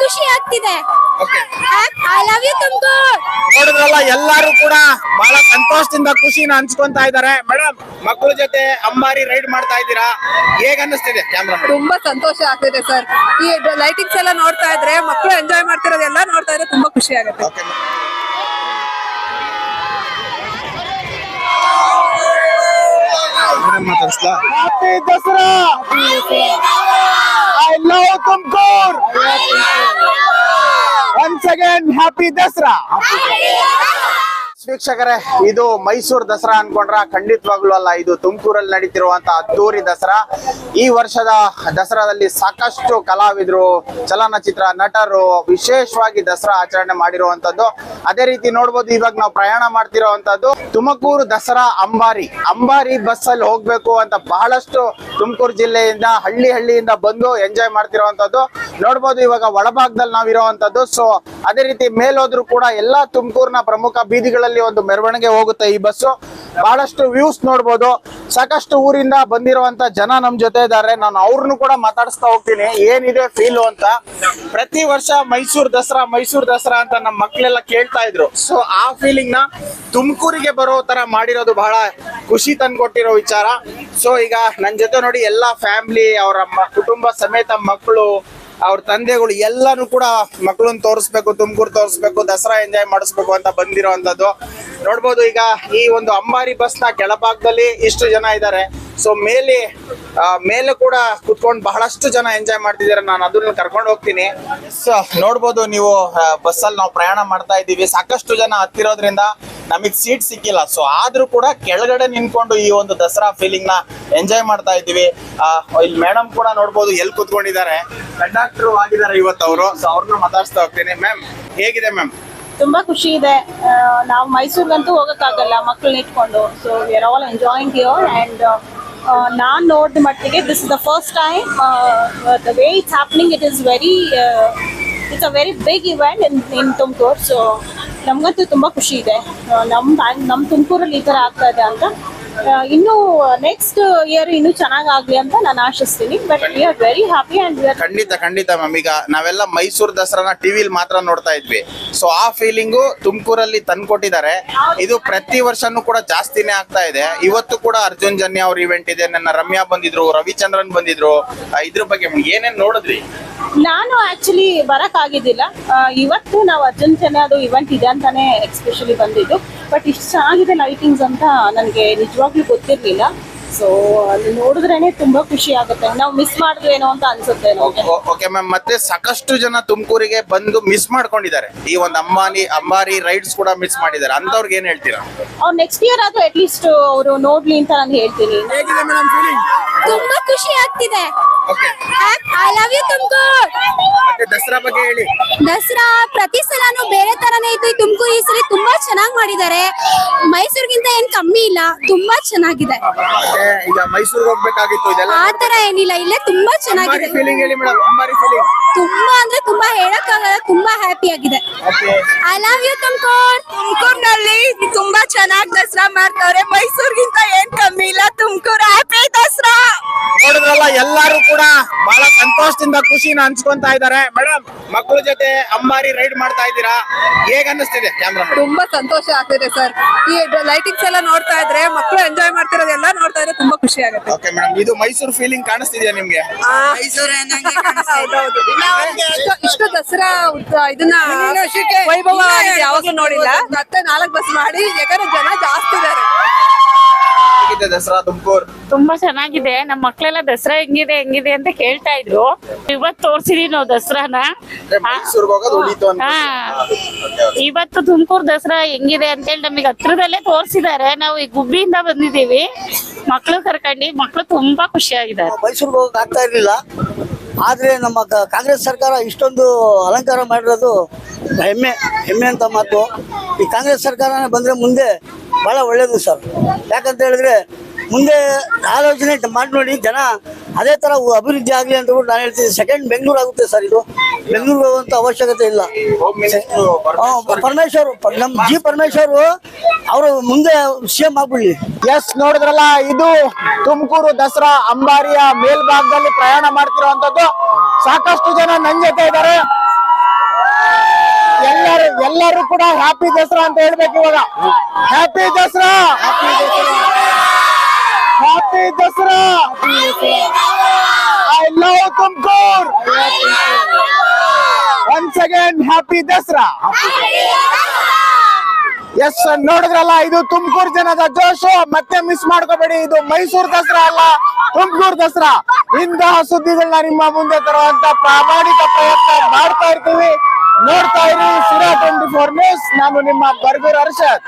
ಖುಷಿ ಆಗ್ತಿದೆ. I love you Tumakuru ನೋಡಿದ್ರಲ್ಲ ಎಲ್ಲಾರು ಕೂಡ ಬಹಳ ಸಂತೋಷದಿಂದ ಖುಷಿನ ಹಂಚ್ಕೊಂತಾ ಇದ್ದಾರೆ. ಮೇಡಮ್ ಮಕ್ಕಳ ಜೊತೆ ಅಮ್ಮಾರಿ ರೈಡ್ ಮಾಡ್ತಾ ಇದ್ದೀರಾ? ಹೇಗ ಅನ್ನಿಸ್ತಿದೆ ಕ್ಯಾಮ್ರಾ ತುಂಬಾ ಸಂತೋಷ ಆಗ್ತಿದೆ ಸರ್ ಈ ಲೈಟಿಂಗ್ಸ್ ಎಲ್ಲ ನೋಡ್ತಾ ಇದ್ರೆ ಮಕ್ಕಳು ಎಂಜಾಯ್ ಮಾಡ್ತಿರೋದೆಲ್ಲ ನೋಡ್ತಾ ಇದ್ರೆ ತುಂಬಾ ಖುಷಿ ಆಗುತ್ತೆ. ಮಾತಾಡಿಸ್ಲಾ? Happy Dasara I love Tumakuru once again happy Dasara ವೀಕ್ಷಕರೇ, ಇದು ಮೈಸೂರು ದಸರಾ ಅನ್ಕೊಂಡ್ರ ಖಂಡಿತವಾಗ್ಲೂ ಅಲ್ಲ, ಇದು ತುಮಕೂರಲ್ಲಿ ನಡೀತಿರುವಂತ ಅದ್ದೂರಿ ದಸರಾ. ಈ ವರ್ಷದ ದಸರಾದಲ್ಲಿ ಸಾಕಷ್ಟು ಕಲಾವಿದರು, ಚಲನಚಿತ್ರ ನಟರು, ವಿಶೇಷವಾಗಿ ದಸರಾ ಆಚರಣೆ ಮಾಡಿರುವಂತದ್ದು. ಅದೇ ರೀತಿ ನೋಡ್ಬೋದು, ಇವಾಗ ನಾವು ಪ್ರಯಾಣ ಮಾಡ್ತಿರೋವಂಥದ್ದು ತುಮಕೂರು ದಸರಾ ಅಂಬಾರಿ. ಅಂಬಾರಿ ಬಸ್ ಅಲ್ಲಿ ಹೋಗ್ಬೇಕು ಅಂತ ಬಹಳಷ್ಟು ತುಮಕೂರು ಜಿಲ್ಲೆಯಿಂದ ಹಳ್ಳಿ ಹಳ್ಳಿಯಿಂದ ಬಂದು ಎಂಜಾಯ್ ಮಾಡ್ತಿರುವಂತದ್ದು. ನೋಡ್ಬೋದು ಇವಾಗ ಒಳಭಾಗದಲ್ಲಿ ನಾವಿರುವಂತದ್ದು ಸೊ ಅದೇ ರೀತಿ ಮೇಲೋದ್ರು ಕೂಡ ಎಲ್ಲಾ ತುಮಕೂರಿನ ಪ್ರಮುಖ ಬೀದಿಗಳಲ್ಲಿ ಒಂದು ಮೆರವಣಿಗೆ ಹೋಗುತ್ತೆ ಈ ಬಸ್ಸು. ಬಹಳಷ್ಟು ವ್ಯೂಸ್ ನೋಡ್ಬೋದು. ಸಾಕಷ್ಟು ಊರಿಂದ ಬಂದಿರುವಂತ ಜನ ನಮ್ ಜೊತೆ ಇದ್ದಾರೆ ನಾನು ಅವ್ರನ್ನು ಕೂಡ ಮಾತಾಡಿಸ್ತಾ ಹೋಗ್ತೀನಿ. ಏನಿದೆ ಫೀಲು ಅಂತ. ಪ್ರತಿ ವರ್ಷ ಮೈಸೂರು ದಸರಾ ಮೈಸೂರು ದಸರಾ ಅಂತ ನಮ್ಮ ಮಕ್ಕಳೆಲ್ಲ ಕೇಳ್ತಾ ಇದ್ರು. ಸೊ ಆ ಫೀಲಿಂಗ್ನ ತುಮಕೂರಿಗೆ ಬರೋ ತರ ಮಾಡಿರೋದು ಬಹಳ ಖುಷಿ ತಂದ್ಕೊಟ್ಟಿರೋ ವಿಚಾರ. ಸೊ ಈಗ ನನ್ ಜೊತೆ ನೋಡಿ ಎಲ್ಲಾ ಫ್ಯಾಮಿಲಿ ಅವರ ಕುಟುಂಬ ಸಮೇತ ಮಕ್ಕಳು ಅವ್ರ ತಂದೆಗಳು ಎಲ್ಲಾನು ಕೂಡ ಮಕ್ಕಳನ್ನ ತೋರಿಸ್ಬೇಕು, ತುಮಕೂರು ತೋರಿಸ್ಬೇಕು, ದಸರಾ ಎಂಜಾಯ್ ಮಾಡಿಸ್ಬೇಕು ಅಂತ ಬಂದಿರೋವಂಥದ್ದು. ನೋಡ್ಬೋದು ಈಗ ಈ ಒಂದು ಅಂಬಾರಿ ಬಸ್ನ ಕೆಳಭಾಗದಲ್ಲಿ ಇಷ್ಟು ಜನ ಇದ್ದಾರೆ. ಸೊ ಮೇಲೆ ಮೇಲೆ ಕೂಡ ಕುತ್ಕೊಂಡು ಬಹಳಷ್ಟು ಜನ ಎಂಜಾಯ್ ಮಾಡ್ತಿದ್ದಾರೆ. ನಾನು ಅದನ್ನ ಕರ್ಕೊಂಡು ಹೋಗ್ತೀನಿ. ಸೊ ನೋಡ್ಬೋದು ನೀವು ಬಸ್ ಅಲ್ಲಿ ನಾವು ಪ್ರಯಾಣ ಮಾಡ್ತಾ ಇದ್ದೀವಿ. ಸಾಕಷ್ಟು ಜನ ಹತ್ತಿರೋದ್ರಿಂದ ನಮಗ್ ಸೀಟ್ ಸಿಕ್ಕಿಲ್ಲ. ಸೊ ಆದ್ರೂ ಕೂಡ ಕೆಳಗಡೆ ನಿಂತ್ಕೊಂಡು ಈ ಒಂದು ದಸರಾ ಫೀಲಿಂಗ್ನ ಎಂಜಾಯ್ ಮಾಡ್ತಾ ಇದ್ದೀವಿ. ಇಲ್ಲಿ ಮೇಡಮ್ ಕೂಡ ನೋಡ್ಬೋದು ಎಲ್ಲಿ ಕುತ್ಕೊಂಡಿದ್ದಾರೆ? ಕಂಡಕ್ಟರ್ ಆಗಿದ್ದಾರೆ ಇವತ್ತು ಅವರು. ಸೊ ಅವ್ರನ್ನ ಮಾತಾಡ್ಸ್ತಾ ಹೋಗ್ತೀನಿ. ಮ್ಯಾಮ್ ಹೇಗಿದೆ ಮ್ಯಾಮ್ ತುಂಬಾ ಖುಷಿ ಇದೆ. ನಾವು ಮೈಸೂರ್ಗಂತೂ ಹೋಗಕ್ಕಾಗಲ್ಲ ಮಕ್ಕಳನ್ನ ಇಟ್ಕೊಂಡು. So we're all enjoying your and ನಾನು ನೋಡಿದ ಮಟ್ಟಿಗೆ this is the first time the way it's happening it is very it's a very big event in in Tumakuru so ನಮಗಂತೂ ತುಂಬಾ ಖುಷಿ ಇದೆ. ನಮ್ಮ ನಮ್ ಬ್ಯಾಂಕ್- ನಮ್ಮ ತುಮಕೂರಲ್ಲಿ ಈ ಥರ ಆಗ್ತಾ ಇದೆ ಅಂತ. ಇನ್ನೂ ನೆಕ್ಸ್ಟ್ ಇಯರ್ ಇನ್ನೂ ಚೆನ್ನಾಗಾಗ್ಲಿ ಅಂತ ನಾನು ಆಶಿಸ್ತೀನಿ. But we are very happy and we are ಖಂಡಿತ ಖಂಡಿತ ಮ್ಯಾಮ್ ಈಗ ನಾವೆಲ್ಲ ಮೈಸೂರು ದಸರಾನ ಟಿವಿಲಿ ಮಾತ್ರ ನೋಡ್ತಾ ಇದ್ವಿ. ಸೊ ಆ ಫೀಲಿಂಗು ತುಮಕೂರಲ್ಲಿ ತಂದ್ಕೊಟ್ಟಿದ್ದಾರೆ. ಇದು ಪ್ರತಿ ವರ್ಷನೂ ಕೂಡ ಜಾಸ್ತಿನೇ ಆಗ್ತಾ ಇದೆ. ಇವತ್ತು ಕೂಡ ಅರ್ಜುನ್ ಜನ್ಯ ಅವ್ರ ಇವೆಂಟ್ ಇದೆ. ನನ್ನ ರಮ್ಯಾ ಬಂದಿದ್ರು ರವಿಚಂದ್ರನ್ ಬಂದಿದ್ರು. ಇದ್ರ ಬಗ್ಗೆ ಏನೇನ್ ನೋಡಿದ್ರಿ? ನಾನು ಆಕ್ಚುಲಿ ಬರಕ್ ಆಗಿದ್ದಿಲ್ಲ. ಇವತ್ತು ನಾವು ಅರ್ಜುನ್ ಅದು ಇವೆಂಟ್ ಇದೆ ಅಂತಾನೆ ಎಕ್ಸ್ಪೆಷಲಿ ಬಂದಿದ್ದು. ಬಟ್ ಇಷ್ಟು ಚೆನ್ನಾಗಿದೆ ಲೈಟಿಂಗ್ಸ್ ಅಂತ ನನಗೆ ನಿಜವಾಗ್ಲೂ ಗೊತ್ತಿರ್ಲಿಲ್ಲ. ಸೊ ಅಲ್ಲಿ ನೋಡಿದ್ರೇನೆ ತುಂಬಾ ಖುಷಿ ಆಗುತ್ತೆ. ನಾವು ಮಿಸ್ ಮಾಡಿದ್ವೇನೋ ಅಂತ ಅನ್ಸುತ್ತೆ ಓಕೆ ಮ್ಯಾಮ್ ಮತ್ತೆ ಸಾಕಷ್ಟು ಜನ ತುಮಕೂರಿಗೆ ಬಂದು ಮಿಸ್ ಮಾಡ್ಕೊಂಡಿದ್ದಾರೆ. ಈ ಒಂದು ಅಂಬಾನಿ ಅಂಬಾರಿ ರೈಡ್ಸ್ ಕೂಡ ಮಿಸ್ ಮಾಡಿದ್ದಾರೆ. ಅಂತವ್ರಿಗೆ ಏನ್ ಹೇಳ್ತೀರಾ? ಅವ್ರು ನೆಕ್ಸ್ಟ್ ಇಯರ್ ಆದ್ರೂ ಅಟ್ಲೀಸ್ಟ್ ಅವರು ನೋಡ್ಲಿ ಅಂತ ನಾನು ಹೇಳ್ತೀನಿ. ಹೇಗಿದೆ ಮೇಡಮ್ ಫೀಲಿಂಗ್ ತುಂಬಾ ಖುಷಿ ಆಗ್ತಿದೆ. ಐ ಲವ್ ಯು ತುಮಕೂರು ಮತ್ತೆ ದಸರಾ ಬಗ್ಗೆ ಹೇಳಿ. ದಸರಾ ಪ್ರತಿ ಸಲನೂ ಬೇರೆ ತರನೇ ಇತ್ತು. ತುಮಕೂರು ಈ ಸರಿ ತುಂಬಾ ಚೆನ್ನಾಗಿ ಮಾಡಿದ್ದಾರೆ. ಮೈಸೂರಿಗಿಂತ ಏನ್ ಕಮ್ಮಿ ಇಲ್ಲ. ತುಂಬಾ ಚೆನ್ನಾಗಿದೆ. ಮತ್ತೆ ಈಗ ಮೈಸೂರಿಗೆ ಹೋಗ್ಬೇಕಾಗಿತ್ತು. ಇದೆಲ್ಲ ಆ ತರ ಏನಿಲ್ಲ. ಇಲ್ಲೇ ತುಂಬಾ ಚೆನ್ನಾಗಿದೆ. ಫೀಲಿಂಗ್ ಹೇಳಿ ಮೇಡಮ್. ಅಂಬಾರಿ ಫೀಲಿಂಗ್ ತುಂಬಾ ಅಂದ್ರೆ ತುಂಬಾ ಹೇಳಕ್ಕಾಗಲ್ಲ. ತುಂಬಾ ಹ್ಯಾಪಿ ಆಗಿದೆ. ಐ ಲವ್ ಯು ತುಮಕೂರು ತುಮಕೂರ್ನಲ್ಲಿ ತುಂಬಾ ಚೆನ್ನಾಗಿ ದಸರಾ ಮಾಡ್ತಾರೆ. ಮೈಸೂರಿಗಿಂತ ಏನ್ ಕಮ್ಮಿ ಇಲ್ಲ. ತುಮಕೂರು ಹ್ಯಾಪಿ ದಸರಾ. ನೋಡಿದ್ರಲ್ಲ ಎಲ್ಲಾರು ಕೂಡ ಬಹಳ ಸಂತೋಷದಿಂದ ಖುಷಿನ ಹಂಚ್ಕೊಂತ ಇದ್ದಾರೆ. ಮೇಡಮ್ ಮಕ್ಕಳ ಜೊತೆ ಅಮ್ಮಾರಿ ರೈಡ್ ಮಾಡ್ತಾ ಇದ್ದೀರಾ? ಹೇಗ ಅನ್ನಿಸ್ತಿದೆ ಕ್ಯಾಮ್ರಾ ತುಂಬಾ ಸಂತೋಷ ಆಗ್ತಿದೆ ಸರ್. ಈ ಲೈಟಿಂಗ್ಸ್ ಎಲ್ಲ ನೋಡ್ತಾ ಇದ್ರೆ ಮಕ್ಕಳು ಎಂಜಾಯ್ ಮಾಡ್ತಿರೋದೆಲ್ಲ ನೋಡ್ತಾ ಇದ್ರೆ ತುಂಬಾ ಖುಷಿ ಆಗುತ್ತೆ. ಓಕೆ ಮೇಡಮ್ ಇದು ಮೈಸೂರು ಫೀಲಿಂಗ್ ಕಾಣಿಸ್ತಿದ್ಯಾ ನಿಮ್ಗೆ. ಇಷ್ಟು- ಇಷ್ಟು ದಸರಾ ಇದನ್ನ ವೈಭವ ಆಗಿದೆ ಯಾವಾಗ್ಲೂ ನೋಡಿಲ್ಲ. ಮತ್ತೆ ನಾಲ್ಕು ಬಸ್ ಮಾಡಿ ಯಾಕಂದ್ರೆ ಜನ ಜಾಸ್ತಿ ಇದಾರೆ. ಹೇಗಿದೆ ದಸರಾ ತುಮಕೂರು? ತುಂಬಾ ಚೆನ್ನಾಗಿದೆ. ನಮ್ಮ ಮಕ್ಳೆಲ್ಲ ದಸರಾ ಹೆಂಗಿದೆ ಹೆಂಗಿದೆ ಅಂತ ಕೇಳ್ತಾ ಇದ್ರು. ಇವತ್ತು ತೋರ್ಸಿದೀವಿ ನಾವು ದಸರಾನ. ಅಂತ ಇವತ್ತು ತುಮಕೂರು ದಸರಾ ಹೆಂಗಿದೆ ಅಂತೇಳಿ ನಮಗೆ ಹತ್ರದಲ್ಲೇ ತೋರ್ಸಿದ್ದಾರೆ. ನಾವು ಈ ಗುಬ್ಬಿಯಿಂದ ಬಂದಿದೀವಿ ಮಕ್ಳು ಕರ್ಕೊಂಡಿ ಮಕ್ಳು ತುಂಬಾ ಖುಷಿಯಾಗಿದ್ದಾರೆ. ಮೈಸೂರಿಗೆ ಹೋಗಕ್ ಆಗ್ತಾ ಇರಲಿಲ್ಲ. ಆದ್ರೆ ನಮ್ಮ ಕ- ಕಾಂಗ್ರೆಸ್ ಸರ್ಕಾರ ಇಷ್ಟೊಂದು ಅಲಂಕಾರ ಮಾಡಿರೋದು ಹೆಮ್ಮೆ ಹೆಮ್ಮೆ ಅಂತ ಮಾತು. ಈ ಕಾಂಗ್ರೆಸ್ ಸರ್ಕಾರನೇ ಬಂದ್ರೆ ಮುಂದೆ ಭಾಳ ಒಳ್ಳೇದು ಸರ್. ಯಾಕಂತ ಹೇಳಿದ್ರೆ ಮುಂದೆ ಆಲೋಚನೆ ಮಾಡಿ ನೋಡಿ ಜನ ಅದೇ ಥರ ಅಭಿವೃದ್ಧಿ ಆಗಲಿ ಅಂತ ಕೂಡ ನಾನು ಹೇಳ್ತೀನಿ ಸೆಕೆಂಡ್ ಬೆಂಗಳೂರು ಆಗುತ್ತೆ ಸರ್ ಇದು. ಬೆಂಗಳೂರು ಹೋಗುವಂಥ ಅವಶ್ಯಕತೆ ಇಲ್ಲ. ಪರಮೇಶ್ವರ್ ನಮ್ಮ ಜಿ ಪರಮೇಶ್ವರ್ ಅವರು ಮುಂದೆ ಸಿ ಎಂ ಆಗ್ಬಿಡ್ಲಿ. ಎಸ್ ನೋಡಿದ್ರಲ್ಲ ಇದು ತುಮಕೂರು ದಸರಾ ಅಂಬಾರಿಯ ಮೇಲ್ಭಾಗದಲ್ಲಿ ಪ್ರಯಾಣ ಮಾಡ್ತಿರುವಂತದ್ದು ಸಾಕಷ್ಟು ಜನ ನನ್ನ ಜೊತೆ ಇದ್ದಾರೆ. ಎಲ್ಲರೂ ಎಲ್ಲರೂ ಕೂಡ ಹ್ಯಾಪಿ ದಸರಾ ಅಂತ ಹೇಳ್ಬೇಕು ಇವಾಗ. Happy Dasara! Happy Dasara! I love Tumakuru once again happy Dasara! Yes ನೋಡಿದ್ರಲ್ಲ, ಇದು ತುಮಕೂರು ಜನದ ಜೋಶು, ಮತ್ತೆ ಮಿಸ್ ಮಾಡ್ಕೋಬೇಡಿ. ಇದು ಮೈಸೂರು ದಸರಾ ಅಲ್ಲ, ತುಮಕೂರು ದಸರಾ. ಇಂತಹ ಸುದ್ದಿಗಳನ್ನ ನಿಮ್ಮ ಮುಂದೆ ತರುವಂತ ಪ್ರಾಮಾಣಿಕ ಪ್ರಯತ್ನ ಮಾಡ್ತಾ ಇರ್ತೀವಿ. ನೋಡ್ತಾ ಇರಿ ಸಿರಾ ಟ್ವೆಂಟಿ ಫೋರ್ ನ್ಯೂಸ್. ನಾನು ನಿಮ್ಮ ಬರ್ಗೂರ್ ಹರ್ಷದ್.